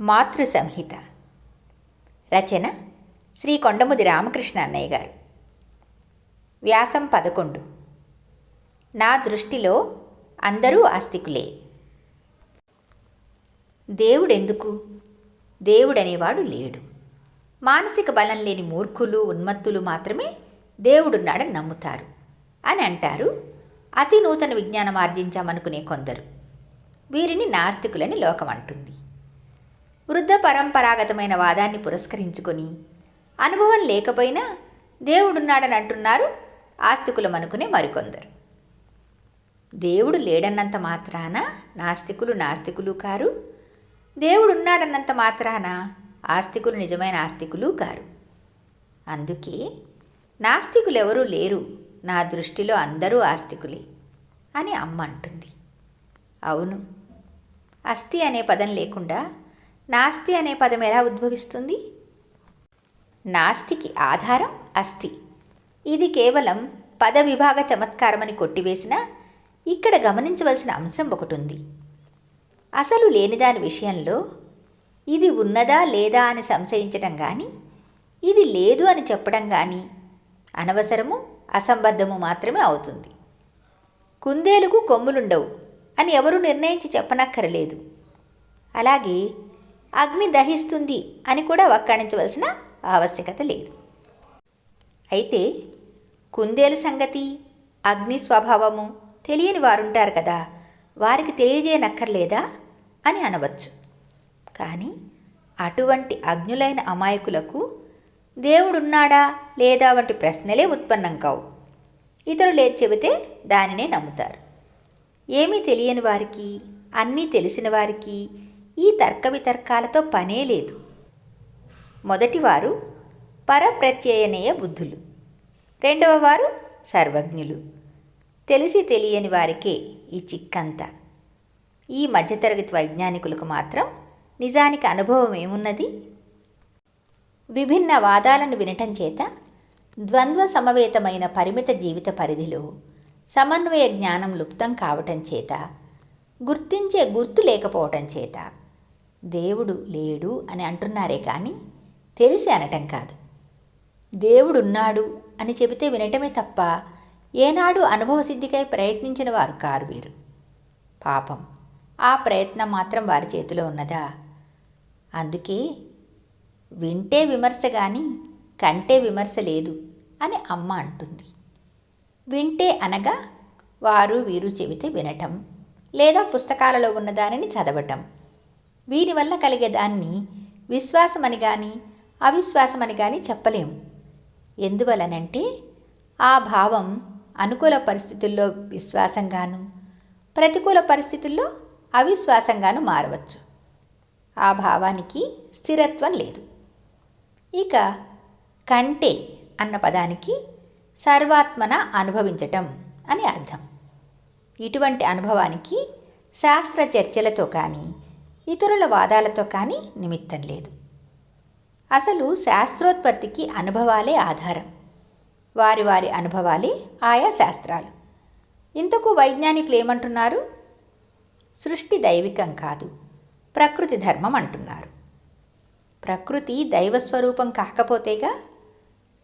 మాతృ సంహిత రచన శ్రీ కొండముది రామకృష్ణ అన్నయ్య గారు. వ్యాసం పదకొండు. నా దృష్టిలో అందరూ ఆస్తికులే. దేవుడెందుకు? దేవుడనేవాడు లేడు. మానసిక బలం లేని మూర్ఖులు ఉన్మత్తులు మాత్రమే దేవుడున్నాడని నమ్ముతారు అని అంటారు అతి నూతన విజ్ఞానం ఆర్జించామనుకునే కొందరు. వీరిని నాస్తికులని లోకం అంటుంది వృద్ధ పరంపరాగతమైన వాదాన్ని పురస్కరించుకొని అనుభవం లేకపోయినా దేవుడున్నాడని అంటున్నారు ఆస్తికులమనుకునే మరికొందరు. దేవుడు లేడన్నంత మాత్రాన? నాస్తికులు నాస్తికులు కారు. దేవుడున్నాడన్నంత మాత్రాన? ఆస్తికులు నిజమైన ఆస్తికులు కారు. అందుకే నాస్తికులెవరూ లేరు. నా దృష్టిలో అందరూ ఆస్తికులే అని అమ్మ అంటుంది. అవును. అస్థి అనే పదం లేకుండా నాస్తి అనే పదం ఎలా ఉద్భవిస్తుంది? నాస్తికి ఆధారం అస్థి. ఇది కేవలం పద విభాగ చమత్కారమని కొట్టివేసినా ఇక్కడ గమనించవలసిన అంశం ఒకటి ఉంది అసలు లేనిదాని విషయంలో ఇది ఉన్నదా లేదా అని సంశయించటం కానీ ఇది లేదు అని చెప్పడం కానీ అనవసరము అసంబద్ధము మాత్రమే అవుతుంది. కుందేలుకు కొమ్ములుండవు అని ఎవరు నిర్ణయించి చెప్పనక్కరలేదు. అలాగే అగ్ని దహిస్తుంది అని కూడా వక్కాణించవలసిన ఆవశ్యకత లేదు. అయితే కుందేలు సంగతి అగ్ని స్వభావము తెలియని వారుంటారు కదా వారికి తెలియజేయనక్కర్లేదా అని అనవచ్చు. కానీ అటువంటి అగ్నులైన అమాయకులకు దేవుడున్నాడా లేదా వంటి ప్రశ్నలే ఉత్పన్నం కావు. ఇతరులే చెబితే దానినే నమ్ముతారు. ఏమీ తెలియని వారికి అన్నీ తెలిసిన వారికి ఈ తర్క వితర్కాలతో పనే లేదు. మొదటివారు పరప్రత్యయనేయ బుద్ధులు. రెండవ వారు సర్వజ్ఞులు. తెలిసి తెలియని వారికే ఈ చిక్కంతా. ఈ మధ్యతరగతి వైజ్ఞానికులకు మాత్రం నిజానికి అనుభవం ఏమున్నది? విభిన్న వాదాలను వినటం చేత ద్వంద్వ సమవేతమైన పరిమిత జీవిత పరిధిలో సమన్వయ జ్ఞానం లుప్తం కావటం చేత గుర్తించే గుర్తు లేకపోవటం చేత దేవుడు లేడు అని అంటున్నారే కానీ తెలిసి అనటం కాదు. దేవుడున్నాడు అని చెబితే వినటమే తప్ప ఏనాడు అనుభవసిద్ధికై ప్రయత్నించిన వారు కారు వీరు. పాపం. ఆ ప్రయత్నం మాత్రం వారి చేతిలో ఉన్నదా? అందుకే వింటే విమర్శ కానీ కంటే విమర్శ లేదు అని అమ్మ అంటుంది. వింటే అనగా వారు వీరు చెబితే వినటం లేదా పుస్తకాలలో ఉన్న దానిని చదవటం. వీరి వల్ల కలిగే దాన్ని విశ్వాసమని కానీ అవిశ్వాసమని కానీ చెప్పలేము ఎందువలనంటే ఆ భావం అనుకూల పరిస్థితుల్లో విశ్వాసంగాను ప్రతికూల పరిస్థితుల్లో అవిశ్వాసంగాను మారవచ్చు. ఆ భావానికి స్థిరత్వం లేదు. ఇక కంటే అన్న పదానికి సర్వాత్మన అనుభవించటం అని అర్థం. ఇటువంటి అనుభవానికి శాస్త్ర చర్చలతో కానీ ఇతరుల వాదాలతో కానీ నిమిత్తం లేదు. అసలు శాస్త్రోత్పత్తికి అనుభవాలే ఆధారం. వారి వారి అనుభవాలే ఆయా శాస్త్రాలు. ఇంతకు వైజ్ఞానికులు ఏమంటున్నారు? సృష్టి దైవికం కాదు ప్రకృతి ధర్మం అంటున్నారు. ప్రకృతి దైవస్వరూపం కాకపోతేగా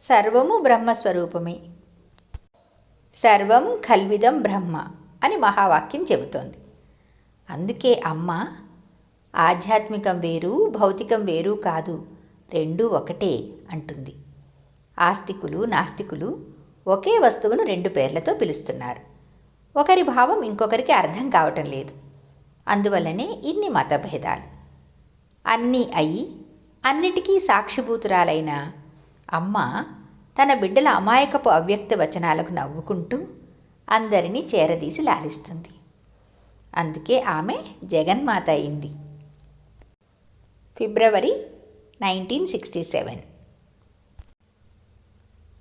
సర్వము బ్రహ్మస్వరూపమే. సర్వం కల్విదం బ్రహ్మ అని మహావాక్యం చెబుతోంది. అందుకే అమ్మ ఆధ్యాత్మికం వేరు భౌతికం వేరు కాదు. రెండూ ఒకటే అంటుంది. ఆస్తికులు నాస్తికులు ఒకే వస్తువును రెండు పేర్లతో పిలుస్తున్నారు. ఒకరి భావం ఇంకొకరికి అర్థం కావటం లేదు. అందువల్లనే ఇన్ని మతభేదాలు. అన్నీ అయి అన్నిటికీ సాక్షిభూతురాలైన అమ్మ తన బిడ్డల అమాయకపు అవ్యక్త వచనాలకు నవ్వుకుంటూ అందరినీ చేరదీసి లాలిస్తుంది. అందుకే ఆమె జగన్మాత అయింది. February nineteen sixty seven.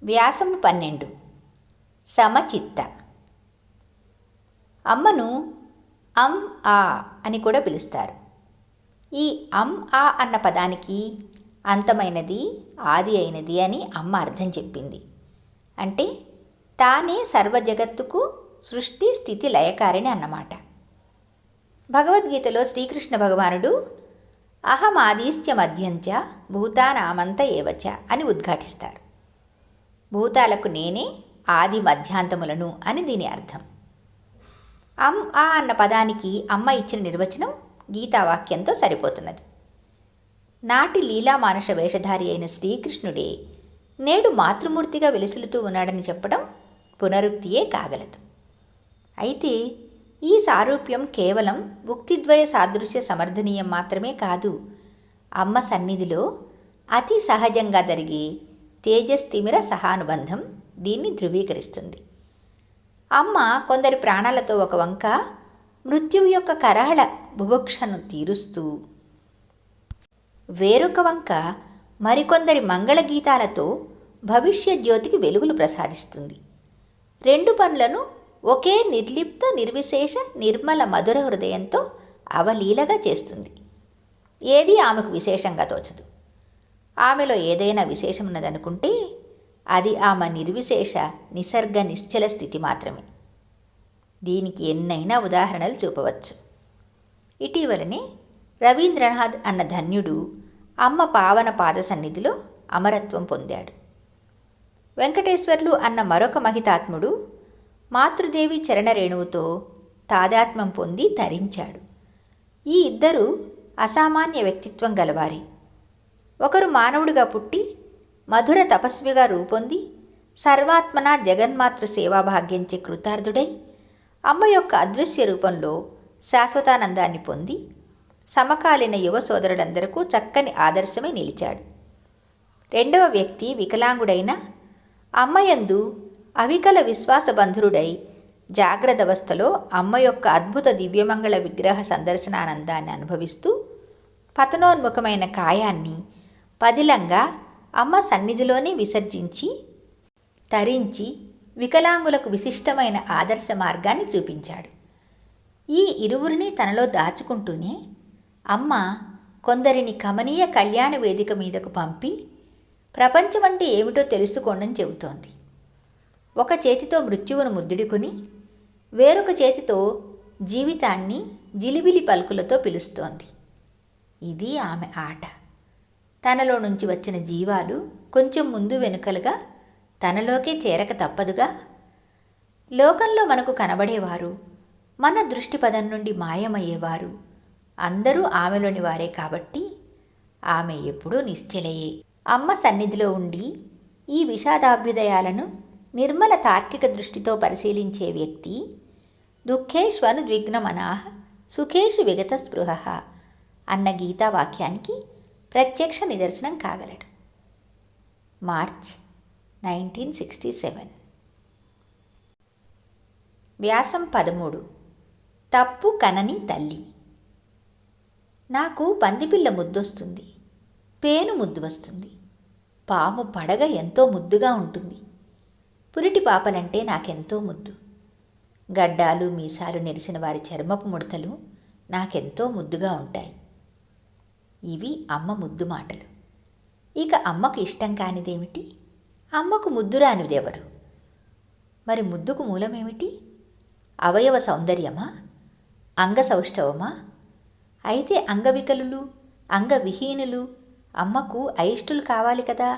వ్యాసము పన్నెండు. సమచిత్త. అమ్మను అం ఆ అని కూడా పిలుస్తారు. ఈ అం ఆ అన్న పదానికి అంతమైనది ఆది అయినది అని అమ్మ అర్థం చెప్పింది. అంటే తానే సర్వ జగత్తుకు సృష్టి స్థితి లయకారిణి అన్నమాట. భగవద్గీతలో శ్రీకృష్ణ భగవానుడు అహమాదీశ్చ మధ్యంచ భూతానామంత ఏవచ అని ఉద్ఘాటిస్తారు. భూతాలకు నేనే ఆది మధ్యాంతములను అని దీని అర్థం. అం ఆ అన్న పదానికి అమ్మ ఇచ్చిన నిర్వచనం గీతావాక్యంతో సరిపోతున్నది. నాటి లీలామానుష వేషధారి అయిన శ్రీకృష్ణుడే నేడు మాతృమూర్తిగా వెలుసులుతూ ఉన్నాడని చెప్పడం పునరుక్తియే కాగలదు. అయితే ఈ సారూప్యం కేవలం ఉక్తిద్వయ సాదృశ్య సమర్థనీయం మాత్రమే కాదు. అమ్మ సన్నిధిలో అతి సహజంగా జరిగే తేజస్తిమిర సహానుబంధం దీన్ని ధృవీకరిస్తుంది. అమ్మ కొందరి ప్రాణాలతో ఒక వంక మృత్యువు యొక్క కరాళ బుభుక్షను తీరుస్తూ వేరొక వంక మరికొందరి మంగళగీతాలతో భవిష్య జ్యోతికి వెలుగులు ప్రసాదిస్తుంది. రెండు పనులను ఒకే నిర్లిప్త నిర్విశేష నిర్మల మధుర హృదయంతో అవలీలగా చేస్తుంది. ఏది ఆమెకు విశేషంగా తోచదు? ఆమెలో ఏదైనా విశేషం ఉన్నదనుకుంటే అది ఆమె నిర్విశేష నిసర్గ నిశ్చల స్థితి మాత్రమే. దీనికి ఎన్నైనా ఉదాహరణలు చూపవచ్చు. ఇటీవలనే రవీంద్రనాథ్ అన్న ధన్యుడు అమ్మ పావన పాద సన్నిధిలో అమరత్వం పొందాడు. వెంకటేశ్వర్లు అన్న మరొక మహితాత్ముడు మాతృదేవి చరణరేణువుతో తాదాత్మ్యం పొంది తరించాడు. ఈ ఇద్దరు అసామాన్య వ్యక్తిత్వం గలవారి. ఒకరు మానవుడిగా పుట్టి మధుర తపస్విగా రూపొంది సర్వాత్మన జగన్మాతృ సేవాభాగ్యంచే కృతార్థుడై అమ్మ యొక్క అదృశ్య రూపంలో శాశ్వతానందాన్ని పొంది సమకాలీన యువ సోదరులందరకు చక్కని ఆదర్శమై నిలిచాడు. రెండవ వ్యక్తి వికలాంగుడైన అమ్మయందు అవికల విశ్వాసబంధురుడై జాగ్రత్తవస్థలో అమ్మ యొక్క అద్భుత దివ్యమంగళ విగ్రహ సందర్శనానందాన్ని అనుభవిస్తూ పతనోన్ముఖమైన కాయాన్ని పదిలంగా అమ్మ సన్నిధిలోనే విసర్జించి తరించి వికలాంగులకు విశిష్టమైన ఆదర్శ మార్గాన్ని చూపించాడు. ఈ ఇరువురిని తనలో దాచుకుంటూనే అమ్మ కొందరిని కమనీయ కళ్యాణ వేదిక మీదకు పంపి ప్రపంచం అంటే ఏమిటో తెలుసుకోండని చెబుతోంది. ఒక చేతితో మృత్యువును ముద్దుడుకుని వేరొక చేతితో జీవితాన్ని జిలిబిలి పలుకులతో పిలుస్తోంది. ఇది ఆమె ఆట. తనలో నుంచి వచ్చిన జీవాలు కొంచెం ముందు వెనుకలుగా తనలోకే చేరక తప్పదుగా. లోకంలో మనకు కనబడేవారు మన దృష్టిపదం నుండి మాయమయ్యేవారు. అందరూ ఆమెలోని వారే కాబట్టి ఆమె ఎప్పుడూ నిశ్చలయే. అమ్మ సన్నిధిలో ఉండి ఈ విషాదాభ్యుదయాలను నిర్మల తార్కిక దృష్టితో పరిశీలించే వ్యక్తి దుఃఖేష్వను ద్విగ్నమనాహ సుఖేషు విగత స్పృహ అన్న గీతా వాక్యానికి ప్రత్యక్ష నిదర్శనం కాగలడు. March nineteen sixty seven. వ్యాసం పదమూడు. తప్పు కనని తల్లి. నాకు పందిపిల్ల ముద్దొస్తుంది పేను ముద్దు వస్తుంది పాము పడగ ఎంతో ముద్దుగా ఉంటుంది. పురిటి పాపలంటే నాకెంతో ముద్దు. గడ్డాలు మీసాలు నెరిసిన వారి చర్మపు ముడతలు నాకెంతో ముద్దుగా ఉంటాయి. ఇవి అమ్మ ముద్దు మాటలు. ఇక అమ్మకు ఇష్టం కానిదేమిటి? అమ్మకు ముద్దు రానిదెవరు? మరి ముద్దుకు మూలమేమిటి? అవయవ సౌందర్యమా? అంగ సౌష్ఠవమా? అయితే అంగవికలులు అంగవిహీనులు అమ్మకు అయిష్టులు కావాలి కదా.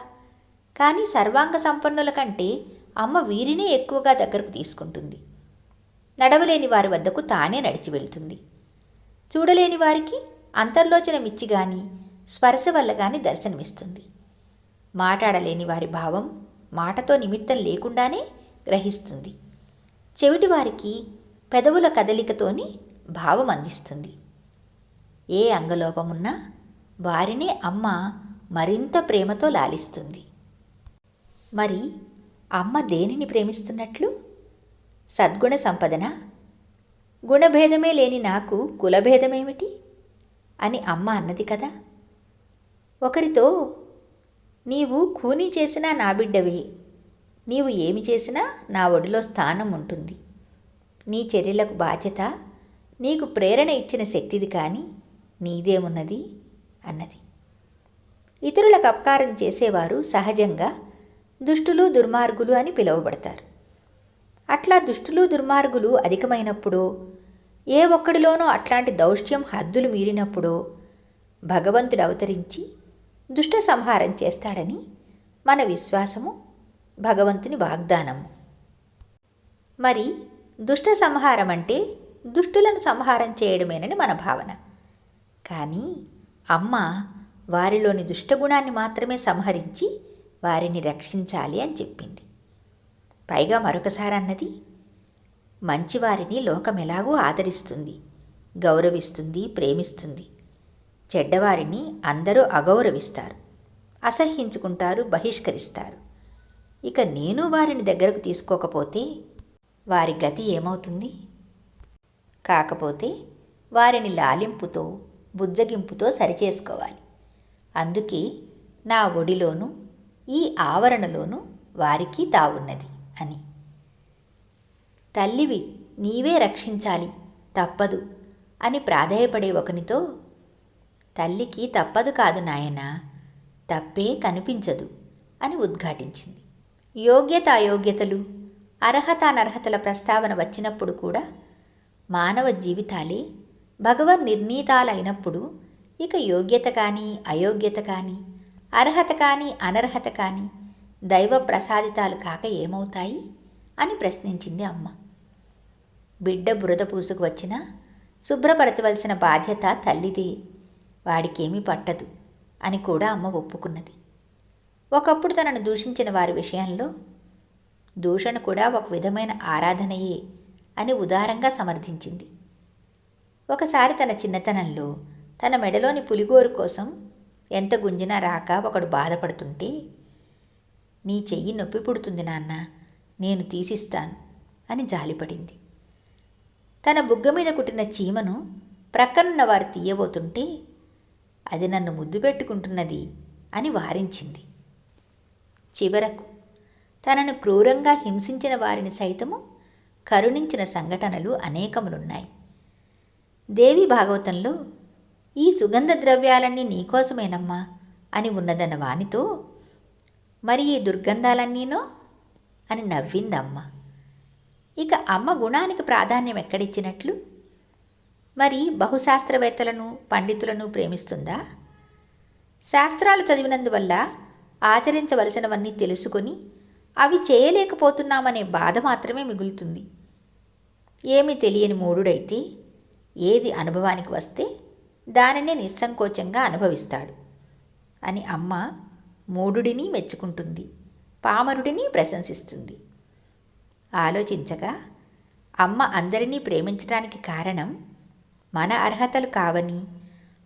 కానీ సర్వాంగ సంపన్నుల కంటే అమ్మ వీరినే ఎక్కువగా దగ్గరకు తీసుకుంటుంది. నడవలేని వారి వద్దకు తానే నడిచి వెళ్తుంది. చూడలేని వారికి అంతర్లోచనమిచ్చి గాని స్పర్శ వల్ల గాని దర్శనమిస్తుంది. మాట్లాడలేని వారి భావం మాటతో నిమిత్తం లేకుండానే గ్రహిస్తుంది. చెవిటి వారికి పెదవుల కదలికతోని భావం అందిస్తుంది. ఏ అంగలోపమున్నా వారిని అమ్మ మరింత ప్రేమతో లాలిస్తుంది. మరి అమ్మ దేనిని ప్రేమిస్తున్నట్లు? సద్గుణ సంపదన? గుణభేదమే లేని నాకు కులభేదమేమిటి? అని అమ్మ అన్నది కదా. ఒకరితో నీవు కూనీ చేసినా నా బిడ్డవే నీవు ఏమి చేసినా నా ఒడిలో స్థానం ఉంటుంది. నీ చర్యలకు బాధ్యత నీకు ప్రేరణ ఇచ్చిన శక్తిది కానీ నీదేమున్నది? అన్నది. ఇతరులకు అపకారం చేసేవారు సహజంగా దుష్టులు దుర్మార్గులు అని పిలువబడతారు. అట్లా దుష్టులు దుర్మార్గులు అధికమైనప్పుడో ఏ ఒక్కడిలోనో అట్లాంటి దౌష్ట్యం హద్దులు మీరినప్పుడో భగవంతుడు అవతరించి దుష్ట సంహారం చేస్తాడని మన విశ్వాసము భగవంతుని వాగ్దానము. మరి దుష్ట సంహారం అంటే దుష్టులను సంహారం చేయడమేనని మన భావన. కానీ అమ్మ వారిలోని దుష్టగుణాన్ని మాత్రమే సంహరించి వారిని రక్షించాలి అని చెప్పింది. పైగా మరొకసారి అన్నది మంచివారిని లోకం ఎలాగూ ఆదరిస్తుంది గౌరవిస్తుంది ప్రేమిస్తుంది. చెడ్డవారిని అందరూ అగౌరవిస్తారు అసహ్యించుకుంటారు బహిష్కరిస్తారు. ఇక నేను వారిని దగ్గరకు తీసుకోకపోతే వారి గతి ఏమవుతుంది? కాకపోతే వారిని లాలింపుతో బుజ్జగింపుతో సరిచేసుకోవాలి. అందుకే నా ఒడిలోనూ ఈ ఆవరణలోనూ వారికి తావున్నది అని. తల్లివి నీవే రక్షించాలి తప్పదు అని ప్రాధేయపడే ఒకనితో తల్లికి తప్పదు కాదు నాయన తప్పే కనిపించదు అని ఉద్ఘాటించింది. యోగ్యత అయోగ్యతలు అర్హత అనర్హతల ప్రస్తావన వచ్చినప్పుడు కూడా మానవ జీవితాలే భగవన్ నిర్ణీతాలైనప్పుడు ఇక యోగ్యత కానీ అయోగ్యత కానీ అర్హత కానీ అనర్హత కానీ దైవ ప్రసాదితాలు కాక ఏమవుతాయి? అని ప్రశ్నించింది అమ్మ. బిడ్డ బురద పూసుకు వచ్చినా శుభ్రపరచవలసిన బాధ్యత తల్లిదే. వాడికేమీ పట్టదు అని కూడా అమ్మ ఒప్పుకున్నది. ఒకప్పుడు తనను దూషించిన వారి విషయంలో దూషణ కూడా ఒక విధమైన ఆరాధనయే అని ఉదారంగా సమర్థించింది. ఒకసారి తన చిన్నతనంలో తన మెడలోని పులిగోరు కోసం ఎంత గుంజినా రాక ఒకడు బాధపడుతుంటే నీ చెయ్యి నొప్పి పుడుతుంది నాన్న నేను తీసిస్తాను అని జాలిపడింది. తన బుగ్గ మీద కుట్టిన చీమను ప్రక్కనున్న వారు తీయబోతుంటే అది నన్ను ముద్దు పెట్టుకుంటున్నది అని వారించింది. చివరకు తనను క్రూరంగా హింసించిన వారిని సైతము కరుణించిన సంఘటనలు అనేకములున్నాయి. దేవి భాగవతంలో ఈ సుగంధ ద్రవ్యాలన్నీ నీకోసమేనమ్మా అని ఉన్నదన్న వానితో మరి ఈ దుర్గంధాలన్నీనో? అని నవ్విందమ్మ. ఇక అమ్మ గుణానికి ప్రాధాన్యం ఎక్కడిచ్చినట్లు? మరి బహుశాస్త్రవేత్తలను పండితులను ప్రేమిస్తుందా? శాస్త్రాలు చదివినందువల్ల ఆచరించవలసినవన్నీ తెలుసుకొని అవి చేయలేకపోతున్నామనే బాధ మాత్రమే మిగులుతుంది. ఏమి తెలియని మూడుడైతే ఏది అనుభవానికి వస్తే దానిని నిస్సంకోచంగా అనుభవిస్తాడు. అని అమ్మ మూడుడిని మెచ్చుకుంటుంది పామరుడిని ప్రశంసిస్తుంది. ఆలోచించగా అమ్మ అందరినీ ప్రేమించడానికి కారణం మన అర్హతలు కావని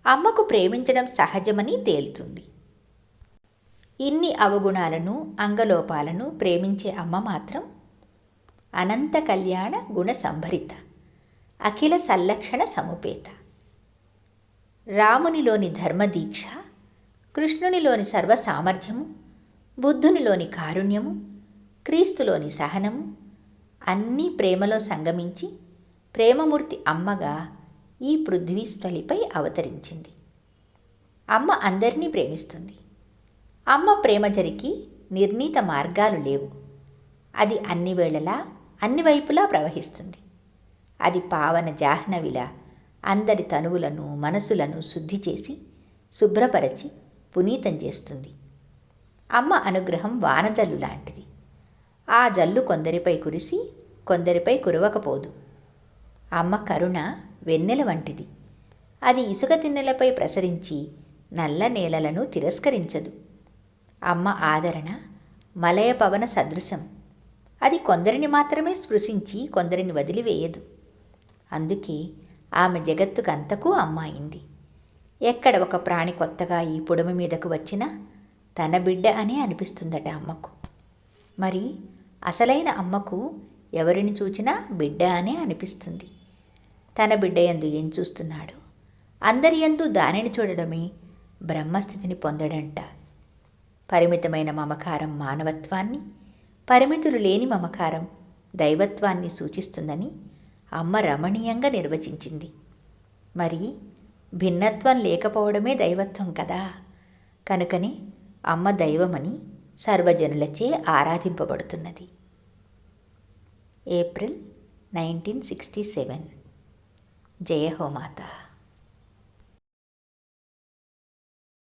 అమ్మకు ప్రేమించడం సహజమని తేలుతుంది. ఇన్ని అవగుణాలను అంగలోపాలను ప్రేమించే అమ్మ మాత్రం అనంత కళ్యాణ గుణ సంభరిత అఖిల సంలక్షణ సముపేత. రామునిలోని ధర్మదీక్ష కృష్ణునిలోని సర్వ సామర్థ్యము బుద్ధునిలోని కారుణ్యము క్రీస్తులోని సహనము అన్నీ ప్రేమలో సంగమించి ప్రేమమూర్తి అమ్మగా ఈ పృథ్వీస్థలిపై అవతరించింది. అమ్మ అందరినీ ప్రేమిస్తుంది. అమ్మ ప్రేమ జరిగి నిర్ణీత మార్గాలు లేవు. అది అన్ని వేళలా అన్ని వైపులా ప్రవహిస్తుంది. అది పావన జాహ్నవిలా అందరి తనువులను మనసులను శుద్ధి చేసి శుభ్రపరచి పునీతం చేస్తుంది. అమ్మ అనుగ్రహం వానజల్లు లాంటిది. ఆ జల్లు కొందరిపై కురిసి కొందరిపై కురవకపోదు. అమ్మ కరుణ వెన్నెల వంటిది. అది ఇసుక తిన్నెలపై ప్రసరించి నల్ల నేలలను తిరస్కరించదు. అమ్మ ఆదరణ మలయ పవన సదృశం. అది కొందరిని మాత్రమే స్పృశించి కొందరిని వదిలివేయదు. అందుకే ఆమె జగత్తుకంతకు అమ్మాయింది. ఎక్కడ ఒక ప్రాణి కొత్తగా ఈ పొడమ మీదకు వచ్చినా తన బిడ్డ అనే అనిపిస్తుందట అమ్మకు. మరి అసలైన అమ్మకు ఎవరిని చూచినా బిడ్డ అనే అనిపిస్తుంది. తన బిడ్డ ఎందు ఏం చూస్తున్నాడు? అందరి ఎందు దానిని చూడడమే బ్రహ్మస్థితిని పొందడంట. పరిమితమైన మమకారం మానవత్వాన్ని పరిమితులు లేని మమకారం దైవత్వాన్ని సూచిస్తుందని అమ్మ రమణీయంగా నిర్వచించింది. మరి భిన్నత్వం లేకపోవడమే దైవత్వం కదా. కనుకనే అమ్మ దైవమని సర్వజనులచే ఆరాధింపబడుతున్నది. April nineteen sixty seven. జయ హోమాత.